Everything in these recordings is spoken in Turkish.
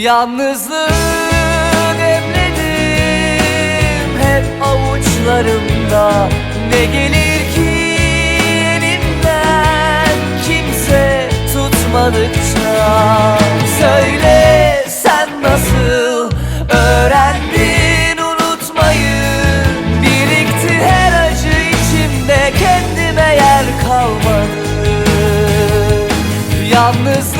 Yalnızlığı demledim hep avuçlarımda. Ne gelir ki elimden kimse tutmadıkça? Söyle sen nasıl öğrendin unutmayı? Birikti her acı içimde kendime yer kalmadı. Yalnızlığı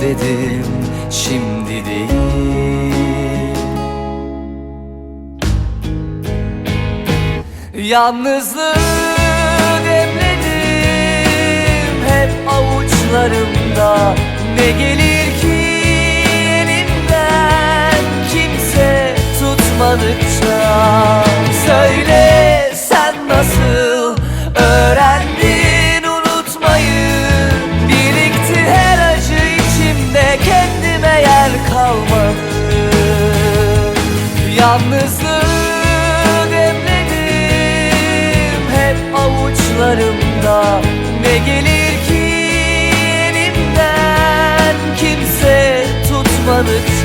dedim şimdi değil. Yalnızlığı demledim hep avuçlarımda. Ne gelir ki elimden kimse tutmadıkça Söyle